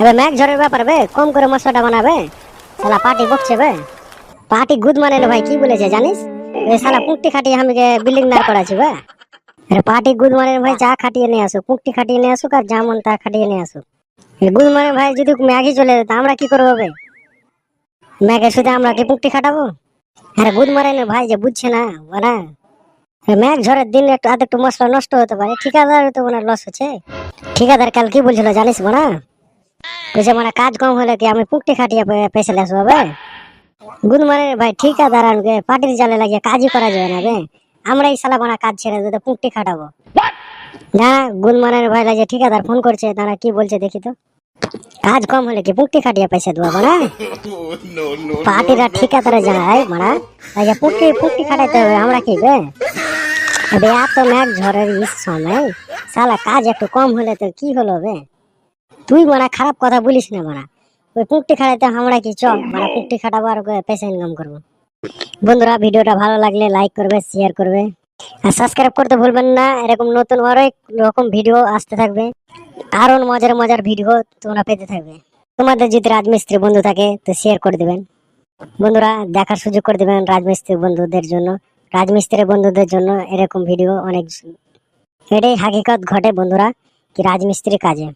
এবার ম্যাক ঝড়ের ব্যাপার বে, কম করে মশলাটা বানাবে। শালা পার্টি বকছে বে। পার্টি গুদ মানে না ভাই, কি বলেছে জানিস? এ শালা পুঁকটি খাটিয়ে আমি বিল্ডিং না করাছি বে। আরে পার্টি গুদ মানে ভাই চা খাটিয়ে নিয়ে আসুক, পুঁকটি খাটিয়ে নিয়ে আসুক আর যেমন তা খাটিয়ে নিয়ে আসুক। গুদ মানে ভাই, যদি ম্যাগই চলে যেত, আমরা কি করব বে? ম্যাগে শুধু আমরা কি পুঁকটি খাটাবো? আরে গুদ মারে না ভাই যে বুঝছে না না ম্যাগ ঝড়ের দিন একটু, আধ একটু মশলা নষ্ট হতে পারে ঠিকাদার তো মানে লস হচ্ছে। ঠিকাদার কাল কি বলছিল জানিস না বলছে মানে কাজ কম হলে কি আমি পুকটি খাটিয়ে পে- পেছে লেস হবে গুদ মানে ভাই ঠিকাদার আনবে পাটির জালে লাগিয়ে কাজই করা যাবে না বে। আমরা এই সালা বানা কাজ ছেড়ে দিতে পুকটি খাটাবো। না গুদ মানে ভাই লাগে ঠিকাদার ফোন করছে তারা কি বলছে দেখি তো। কাজ কম হলে কি পুকটি খাটিয়ে পয়সা দেবো না. পার্টিরা ঠিকাদারে যায় মারা। আগে পুকটি পুকটি খাটাইতে হবে আমরা কি বে? এত ম্যাচ ঝড়ের সময়। সালা কাজ একটু কম হলে তো কি হলো বে? তুই মারা, খারাপ কথা বলিস না মারা। ওই পুকটি খাটাইতে আমরা কি চল, মারা পুকটি খাটাবো আর পয়সা ইনকাম করব। বন্ধুরা, ভিডিওটা ভালো লাগলে লাইক করবে শেয়ার করবে। আর সাবস্ক্রাইব করতে ভুলবেন না, এরকম নতুন অনেক রকম ভিডিও আসতে থাকবে। আরও মজার মজার ভিডিও তোমরা পেতে থাকবে। তোমাদের যদি রাজমিস্ত্রি বন্ধু থাকে, তো শেয়ার করে দিবেন। বন্ধুরা, দেখার সুযোগ করে দেবেন রাজমিস্ত্রি বন্ধুদের জন্য। রাজমিস্ত্রি বন্ধুদের জন্য এরকম ভিডিও অনেক এটাই হাকিকত ঘটে বন্ধুরা, কি রাজমিস্ত্রি কাজে।